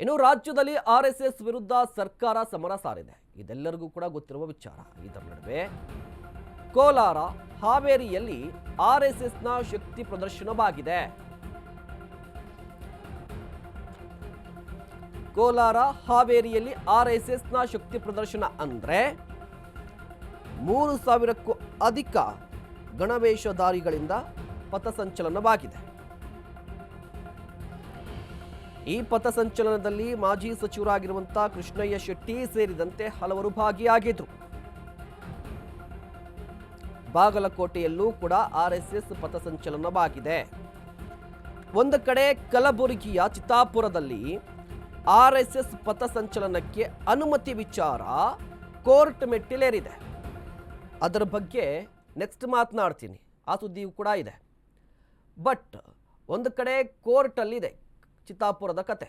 ಇನ್ನು ರಾಜ್ಯದಲ್ಲಿ ಆರ್ ವಿರುದ್ಧ ಸರ್ಕಾರ ಸಮರ ಸಾರಿದೆ. ಇದೆಲ್ಲರಿಗೂ ಕೂಡ ಗೊತ್ತಿರುವ ವಿಚಾರ. ಇದರ ನಡುವೆ ಕೋಲಾರ, ಹಾವೇರಿಯಲ್ಲಿ ಆರ್ ಎಸ್ ಎಸ್ನ ಶಕ್ತಿ ಪ್ರದರ್ಶನವಾಗಿದೆ. ಕೋಲಾರ, ಹಾವೇರಿಯಲ್ಲಿ ಆರ್ ಎಸ್ ಎಸ್ನ ಶಕ್ತಿ ಪ್ರದರ್ಶನ ಅಂದ್ರೆ ಮೂರು ಸಾವಿರಕ್ಕೂ ಅಧಿಕ ಗಣವೇಶಧಾರಿಗಳಿಂದ ಪಥಸಂಚಲನವಾಗಿದೆ. ಈ ಪಥಸಂಚಲನದಲ್ಲಿ ಮಾಜಿ ಸಚಿವರಾಗಿರುವಂತಹ ಕೃಷ್ಣಯ್ಯ ಶೆಟ್ಟಿ ಸೇರಿದಂತೆ ಹಲವರು ಭಾಗಿಯಾಗಿದ್ದರು ಬಾಗಲಕೋಟೆಯಲ್ಲೂ ಕೂಡ ಆರ್ ಎಸ್ ಎಸ್ ಪಥಸಂಚಲನವಾಗಿದೆ ಒಂದು ಕಡೆ ಕಲಬುರಗಿಯ ಚಿತ್ತಾಪುರದಲ್ಲಿ ಆರ್ ಎಸ್ ಎಸ್ ಪಥಸಂಚಲನಕ್ಕೆ ಅನುಮತಿ ವಿಚಾರ ಕೋರ್ಟ್ ಮೆಟ್ಟಿಲೇರಿದೆ. ಅದರ ಬಗ್ಗೆ ನೆಕ್ಸ್ಟ್ ಮಾತನಾಡ್ತೀನಿ. ಆ ಸುದ್ದಿಯೂ ಕೂಡ ಇದೆ. ಬಟ್ ಒಂದು ಕಡೆ ಕೋರ್ಟಲ್ಲಿದೆ. ಚಿತ್ತಾಪುರದ ಕತೆ.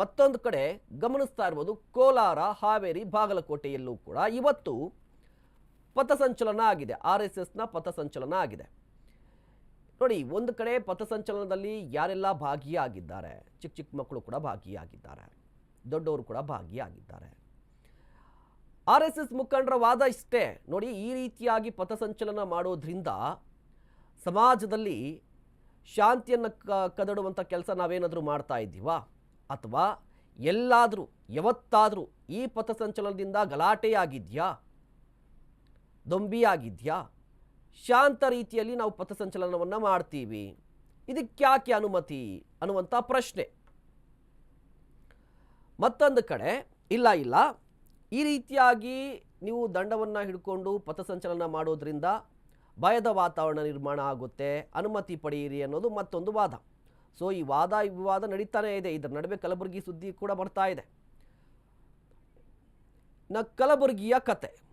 ಮತ್ತೊಂದು ಕಡೆ ಗಮನಿಸ್ತಾ ಇರ್ಬೋದು ಕೋಲಾರ, ಹಾವೇರಿ, ಬಾಗಲಕೋಟೆಯಲ್ಲೂ ಕೂಡ ಇವತ್ತು ಪಥಸಂಚಲನ ಆಗಿದೆ. ಆರ್ ಎಸ್ ಎಸ್ನ ಪಥಸಂಚಲನ ಆಗಿದೆ. ನೋಡಿ, ಒಂದು ಕಡೆ ಪಥಸಂಚಲನದಲ್ಲಿ ಯಾರೆಲ್ಲ ಭಾಗಿಯಾಗಿದ್ದಾರೆ? ಚಿಕ್ಕ ಚಿಕ್ಕ ಮಕ್ಕಳು ಕೂಡ ಭಾಗಿಯಾಗಿದ್ದಾರೆ. ದೊಡ್ಡವರು ಕೂಡ ಭಾಗಿಯಾಗಿದ್ದಾರೆ. ಆರ್ ಎಸ್ ಎಸ್ ಮುಖಂಡರ ವಾದ ಇಷ್ಟೇ. ನೋಡಿ, ಈ ರೀತಿಯಾಗಿ ಪಥಸಂಚಲನ ಮಾಡೋದ್ರಿಂದ ಸಮಾಜದಲ್ಲಿ ಶಾಂತಿಯನ್ನು ಕ ಕದಡುವಂಥ ಕೆಲಸ ನಾವೇನಾದರೂ ಮಾಡ್ತಾ ಇದ್ದೀವಾ? ಅಥವಾ ಎಲ್ಲಾದರೂ, ಯಾವತ್ತಾದರೂ ಈ ಪಥಸಂಚಲನದಿಂದ ಗಲಾಟೆಯಾಗಿದೆಯಾ? ದೊಂಬಿಯಾಗಿದೆಯಾ? ಶಾಂತ ರೀತಿಯಲ್ಲಿ ನಾವು ಪಥಸಂಚಲನವನ್ನು ಮಾಡ್ತೀವಿ. ಇದಕ್ಕ್ಯಾಕೆ ಅನುಮತಿ? ಅನ್ನುವಂಥ ಪ್ರಶ್ನೆ. ಮತ್ತೊಂದು ಕಡೆ, ಇಲ್ಲ ಇಲ್ಲ. ಈ ರೀತಿಯಾಗಿ ನೀವು ದಂಡವನ್ನು ಹಿಡ್ಕೊಂಡು ಪಥಸಂಚಲನ ಮಾಡೋದ್ರಿಂದ ಭಯದ ವಾತಾವರಣ ನಿರ್ಮಾಣ ಆಗುತ್ತೆ, ಅನುಮತಿ ಪಡೆಯಿರಿ ಅನ್ನೋದು ಮತ್ತೊಂದು ವಾದ. ಸೊ ಈ ವಾದ ವಿವಾದ ನಡೀತಾನೇ ಇದೆ. ಇದರ ನಡುವೆ ಕಲಬುರಗಿ ಸುದ್ದಿ ಕೂಡ ಬರ್ತಾ ಇದೆ. ನ ಕಲಬುರಗಿಯ ಕತೆ.